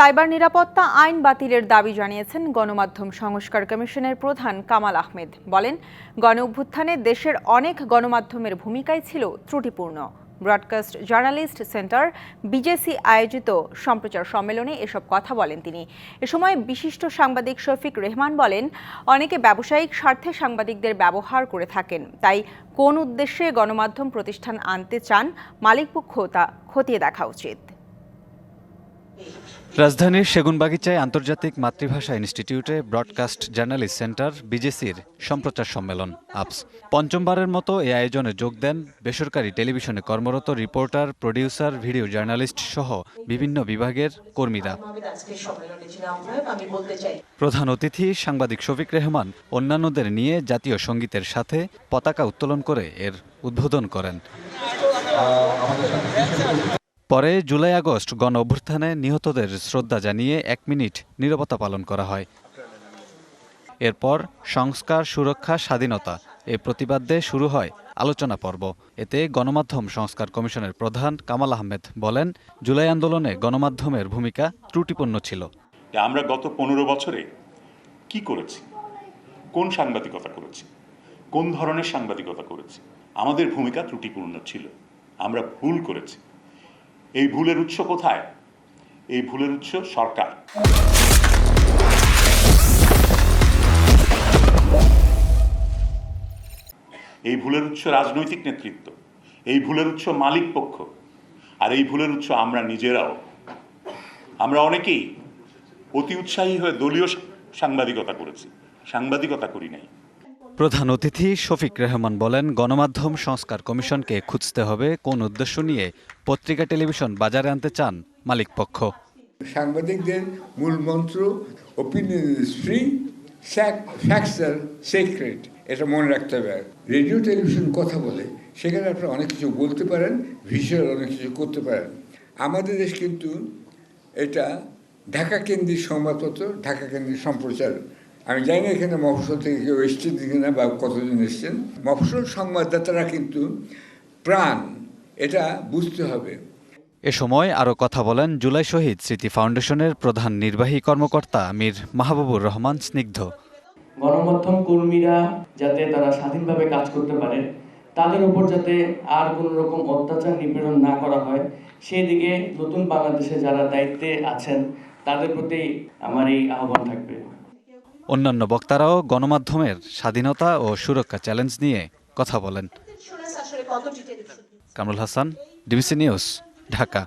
Cyber নিরাপত্তা আইন বাতিলের দাবি জানিয়েছেন গণমাধ্যম সংস্কার কমিশনের প্রধান কামাল আহমেদ। বলেন, গণ অভ্যুত্থানে দেশের অনেক গণমাধ্যমের ভূমিকাই ছিল ত্রুটিপূর্ণ। ব্রডকাস্ট জার্নালিস্ট সেন্টার বিজেসি আয়োজিত সম্প্রচার সম্মেলনে এসব কথা বলেন তিনি। এ সময় বিশিষ্ট সাংবাদিক শফিক রেহমান বলেন, অনেকে ব্যবসায়িক স্বার্থে সাংবাদিকদের ব্যবহার করে থাকেন, তাই কোন উদ্দেশ্যে গণমাধ্যম প্রতিষ্ঠান আনতে চান মালিকপক্ষ তা খতিয়ে দেখা উচিত। রাজধানীর সেগুনবাগিচায় আন্তর্জাতিক মাতৃভাষা ইনস্টিটিউটে ব্রডকাস্ট জার্নালিস্ট সেন্টার, বিজেসির সম্প্রচার সম্মেলন, আপস। পঞ্চমবারের মতো এই আয়োজনে যোগ দেন বেসরকারি টেলিভিশনে কর্মরত রিপোর্টার, প্রডিউসার, ভিডিও জার্নালিস্ট সহ বিভিন্ন বিভাগের কর্মীরা। প্রধান অতিথি সাংবাদিক শফিক রেহমান, অন্যান্যদের নিয়ে জাতীয় সঙ্গীতের সাথে পতাকা উত্তোলন করে এর উদ্বোধন করেন। পরে জুলাই আগস্ট গণ অভ্যুত্থানে নিহতদের শ্রদ্ধা জানিয়ে এক মিনিট নীরবতা পালন করা হয়। এরপর সংস্কার, সুরক্ষা, স্বাধীনতা এ প্রতিবাদে শুরু হয় আলোচনা পর্ব। এতে গণমাধ্যম সংস্কার কমিশনের প্রধান কামাল আহমেদ বলেন, জুলাই আন্দোলনে গণমাধ্যমের ভূমিকা ত্রুটিপূর্ণ ছিল। আমরা গত পনেরো বছরে কি করেছি? কোন সাংবাদিকতা করেছি? কোন ধরনের সাংবাদিকতা করেছি? আমাদের ভূমিকা ত্রুটিপূর্ণ ছিল। আমরা ভুল করেছি। এই ভুলের উৎস কোথায়? এই ভুলের উৎস সরকার। এই ভুলের উৎস রাজনৈতিক নেতৃত্ব। এই ভুলের উৎস মালিক পক্ষ। আর এই ভুলের উৎস আমরা নিজেরাও। আমরা অনেকেই অতি উৎসাহী হয়ে দলীয় সাংবাদিকতা করেছি। সাংবাদিকতা করি নাই। প্রধান অতিথি শফিক রেহমান বলেন, গণমাধ্যম সংস্কার কমিশনকে খুঁজতে হবে কোন উদ্দেশ্য নিয়ে পত্রিকা টেলিভিশন বাজারে আনতে চান মালিকপক্ষ সাংবাদিকদের মূল মন্ত্র ওপিনিয়ন ফ্রি ফ্যাক্টস সিক্রেট এটা মনে রাখতে হবে। রেডিও, টেলিভিশন কথা বলে, সেখানে আপনারা অনেক কিছু বলতে পারেন ভিজুয়াল অনেক কিছু করতে পারেন। আমাদের দেশ কিন্তু এটা ঢাকা কেন্দ্রিক সংবাদপত্র, ঢাকা কেন্দ্রিক সম্প্রচার। আমি জানি না এখানে মফসল থেকে কেউ এসছেন কিনা বা কতজন এসছেন। মফসল সংবাদদাতারা কিন্তু প্রাণ এটা বুঝতে হবে। এ সময় আরও কথা বলেন জুলাই শহীদ স্মৃতি ফাউন্ডেশনের প্রধান নির্বাহী কর্মকর্তা মীর মাহবুবুর রহমান স্নিগ্ধ। গণমাধ্যম কর্মীরা যাতে তারা স্বাধীনভাবে কাজ করতে পারে তাদের উপর যাতে আর কোনো রকম অত্যাচার নিপীড়ন না করা হয় সেই দিকে নতুন বাংলাদেশে যারা দায়িত্বে আছেন তাদের প্রতি আমার এই আহ্বান থাকবে। অন্যান্য বক্তারাও গণমাধ্যমের স্বাধীনতা ও সুরক্ষা চ্যালেঞ্জ নিয়ে কথা বলেন। Kamrul Hasan, DBC news, Dhaka.